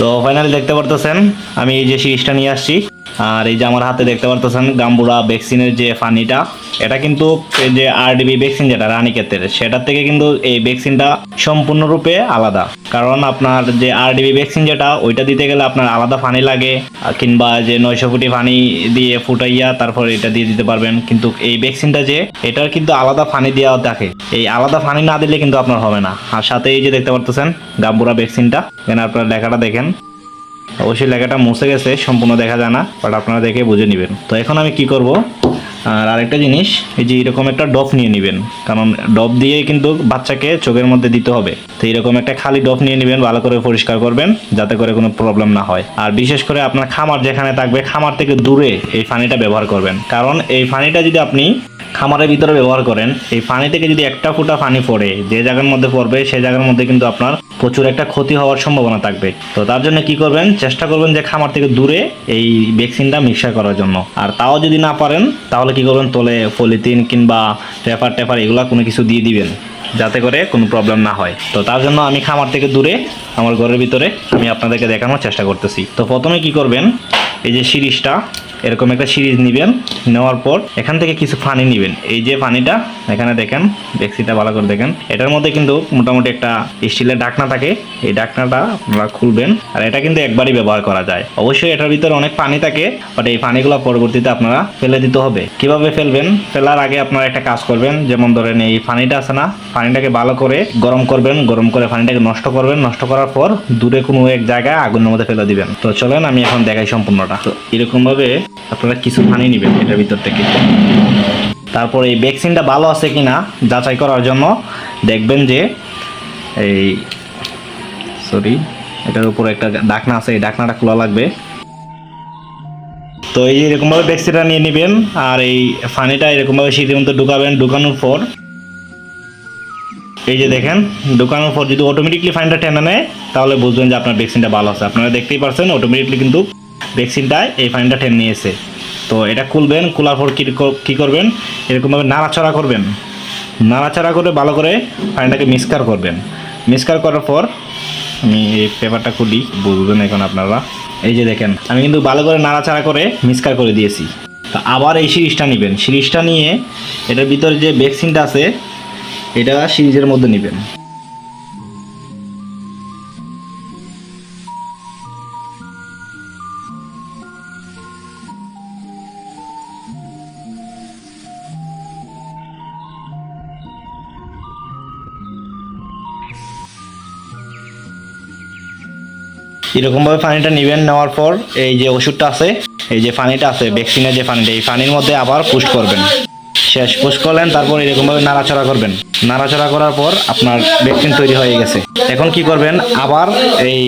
তো ফাইনালি দেখতে পারতেছেন, আমি এই যে সিরিজটা নিয়ে আসছি, আর এই যে আমার হাতে দেখতে পারতেছেন গাম্বুরা ভ্যাকসিনের যে ফানিটা, এটা কিন্তু যে আরডিবি ভ্যাকসিন যেটা, রানীক্ষেতের, সেটার থেকে কিন্তু এই ভ্যাকসিনটা সম্পূর্ণরূপে আলাদা। কারণ আপনার যে আরডিবি ভ্যাকসিন যেটা, ওইটা দিতে গেলে আপনার আলাদা ফানি লাগে, কিংবা যে নয়শো ফুটি ফানি দিয়ে ফুটাইয়া তারপর এটা দিয়ে দিতে পারবেন, কিন্তু এই ভ্যাকসিনটা যে, এটার কিন্তু আলাদা ফানি দেওয়া থাকে। এই আলাদা ফানি না দিলে কিন্তু আপনার হবে না। আর সাথে এই যে দেখতে পারতেছেন, গাম্বুরা ভ্যাকসিনটা এখানে আপনার লেখাটা দেখেন। অবশ্যই লেখাটা মুছে গেছে, সম্পূর্ণ দেখা যায় না বাট আপনারা দেখে বুঝে নেবেন। তো এখন আমি কি করব? আর আরেকটা জিনিস, এই যে এরকম একটা ডপ নিয়ে নেবেন। কারণ ডপ দিয়ে কিন্তু বাচ্চাকে চোখের মধ্যে দিতে হবে। তো এরকম একটা খালি ডপ নিয়ে নেবেন, ভালো করে পরিষ্কার করবেন, যাতে করে কোনো প্রবলেম না হয়। আর বিশেষ করে আপনার খামার যেখানে থাকবে, খামার থেকে দূরে এই পানিটা ব্যবহার করবেন। কারণ এই পানিটা যদি আপনি খামারের ভিতরে ব্যবহার করেন। এই পানি থেকে যদি একটা ফুটা পানি পড়ে, যে জায়গার মধ্যে পড়বে সেই জায়গার মধ্যে কিন্তু আপনার প্রচুর একটা ক্ষতি হওয়ার সম্ভাবনা থাকবে। তো তার জন্য কি করবেন? চেষ্টা করবেন যে খামার থেকে দূরে এই ভ্যাকসিনটা মিক্সার করার জন্য। আর তাও যদি না পারেন, তাহলে কি করবেন? তোলে পলিথিন কিংবা পেপার টেপার এগুলো কোনো কিছু দিয়ে দিবেন, যাতে করে কোনো প্রবলেম না হয়। তো তার জন্য আমি খামার থেকে দূরে, আমার ঘরের ভিতরে আমি আপনাদেরকে দেখানোর চেষ্টা করতেছি। তো প্রথমে কি করবেন? এই যে সিরিজটা এরকম একটা সিরিজ নেবেন নেওয়ার পর এখান থেকে কিছু পানি নেবেন। এই যে পানিটা এখানে দেখেন ডেক্সিটা ভালো করে দেখেন। এটার মধ্যে কিন্তু মোটামুটি একটা স্টিলের ঢাকনা থাকে। এই ঢাকনাটা আপনারা খুলবেন। আর এটা কিন্তু একবারই ব্যবহার করা যায়। অবশ্যই এটার ভিতরে অনেক পানি থাকে বাট এই পানিগুলো পরবর্তীতে আপনারা ফেলে দিতে হবে। কীভাবে ফেলবেন? ফেলার আগে আপনারা একটা কাজ করবেন, যেমন ধরেন এই পানিটা আছে না, পানিটাকে ভালো করে গরম করবেন, গরম করে পানিটাকে নষ্ট করবেন। নষ্ট করার পর দূরে কোনো এক জায়গায় আগুনের মধ্যে ফেলে দিবেন। তো চলেন, আমি এখন দেখাই সম্পূর্ণটা। তো এরকম ভাবে আপনারা কিছু পানি নেবেন এটার ভিতর থেকে। তারপর এই ভ্যাকসিনটা ভালো আছে কিনা যাচাই করার জন্য দেখবেন যে এই সরি এটার উপরে একটা ডাকনা আছে, এই ডাকনাটা খোলা লাগবে। তো এই এরকমভাবে ভ্যাকসিনটা নিয়ে নেবেন, আর এই ফানিটা এরকমভাবে শীতের মধ্যে ঢুকাবেন, ঢুকানোর পর এই যে দেখেন, ঢুকানোর পর যদি অটোমেটিকলি ফাইনটা টেনে নেয়, তাহলে বুঝবেন যে আপনার ভ্যাকসিনটা ভালো আছে। আপনারা দেখতেই পারছেন অটোমেটিকলি কিন্তু ভ্যাকসিনটায় এই ফাইনটা টেনে নিয়েছে। তো এটা খুলবেন, খোলার পর কী কর- কী করবেন? এরকমভাবে নাড়াচাড়া করবেন। নাড়াচাড়া করে ভালো করে ফাইনটাকে মিক্সকার করবেন। মিক্সকার করার পর আমি এই পেপারটা খুলি, বুঝবেন এখন আপনারা। এই যে দেখেন, আমি কিন্তু ভালো করে নাড়াচাড়া করে মিক্সকার করে দিয়েছি। তো আবার এই সিরিজটা নেবেন। সিরিজটা নিয়ে এটার ভিতরে যে ভ্যাকসিনটা আছে, এটা সিরিজের মধ্যে নেবেন। এরকমভাবে পানিটা নেবেন, নেওয়ার পর এই যে ওষুধটা আছে, এই যে পানিটা আছে ভ্যাকসিনের যে পানিটা, এই পানির মধ্যে আবার পুশ করবেন। শেষ, পুশ করলেন, তারপর এরকমভাবে নাড়াচাড়া করবেন। নাড়াচাড়া করার পর আপনার ভ্যাকসিন তৈরি হয়ে গেছে। এখন কি করবেন, আবার এই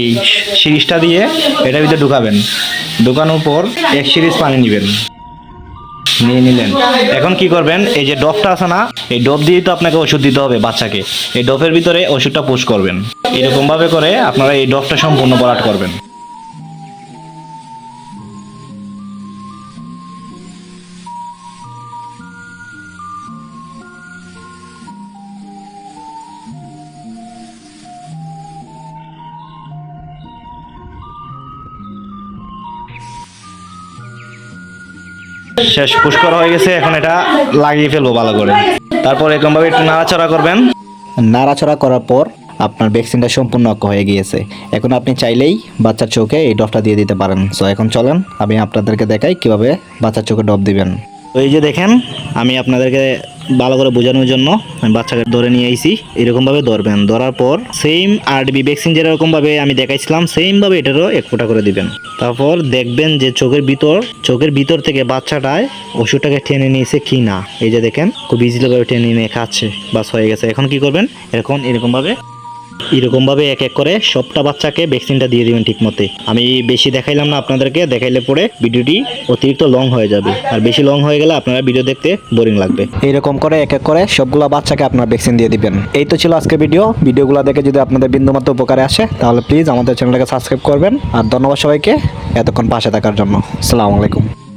সিরিজটা দিয়ে এটার ভিতরে ঢুকাবেন। ঢুকানোর পর এক সিরিজ পানি নেবেন। নিয়ে নিলেন। এখন কি করবেন, এই যে ডবটা আছে না, এই ডব দিয়ে তো আপনাকে ওষুধ দিতে হবে বাচ্চাকে। এই ডবের ভিতরে ওষুধটা পুশ করবেন। এরকম ভাবে করে আপনারা এই ডবটা সম্পূর্ণ ভরাট করবেন। শেষ পুষ্কর হয়ে গেছে, এখন এটা লাগিয়ে ফেলব ভালো করে। তারপর এরকম ভাবে একটু নাড়াচড়া করবেন। নাড়াচড়া করার পর আপনার ভ্যাকসিনটা সম্পূর্ণ অক্ষ হয়ে গিয়েছে। এখন আপনি চাইলেই বাচ্চার চোখে এই ডবটা দিয়ে দিতে পারেন। সো এখন চলেন, আমি আপনাদেরকে দেখাই কীভাবে বাচ্চার চোখে ডব দিবেন। তো এই যে দেখেন, আমি আপনাদেরকে ভালো করে বোঝানোর জন্য আমি বাচ্চাকে ধরে নিয়ে আইছি। এরকমভাবে ধরবেন। ধরার পর সেম আরডিবি ভ্যাকসিন যেরকমভাবে আমি দেখাইছিলাম সেমভাবে এটারও এক ফোঁটা করে দিবেন। তারপর দেখবেন যে চোখের ভিতর চোখের ভিতর থেকে বাচ্চাটায় ওষুধটাকে টেনে নিয়েছে কি না এই যে দেখেন, খুব ইজিলি করে টেনে নিয়ে খাচ্ছে, বাস হয়ে গেছে। এখন কি করবেন? এখন এরকমভাবে এরকমভাবে এক এক করে সবটা বাচ্চাকে ভ্যাকসিনটা দিয়ে দিবেন ঠিক মতে আমি বেশি দেখাইলাম না আপনাদেরকে, দেখাইলে পরে ভিডিওটি অতিরিক্ত লং হয়ে যাবে। আর বেশি লং হয়ে গেলে আপনারা ভিডিও দেখতে বোরিং লাগবে। এইরকম করে এক এক করে সবগুলো বাচ্চাকে আপনারা ভ্যাকসিন দিয়ে দিবেন। এই তো ছিল আজকে ভিডিও ভিডিওগুলো দেখে যদি আপনাদের বিন্দুমাত্র উপকারে আসে, তাহলে প্লিজ আমাদের চ্যানেলটাকে সাবস্ক্রাইব করবেন। আর ধন্যবাদ সবাইকে এতক্ষণ পাশে থাকার জন্য। আসসালামু আলাইকুম।